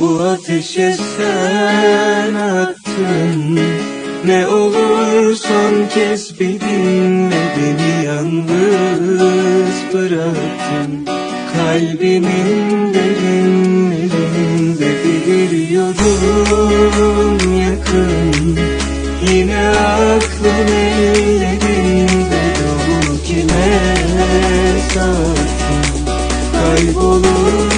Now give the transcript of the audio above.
Bu ateşe sen attın. Ne olur son kez bir dinle Beni yalnız bıraktın. Kalbimin derinlerinde Biliyorum yakın. Yine aklım ellerinde Dolu kime sattın? Kaybolur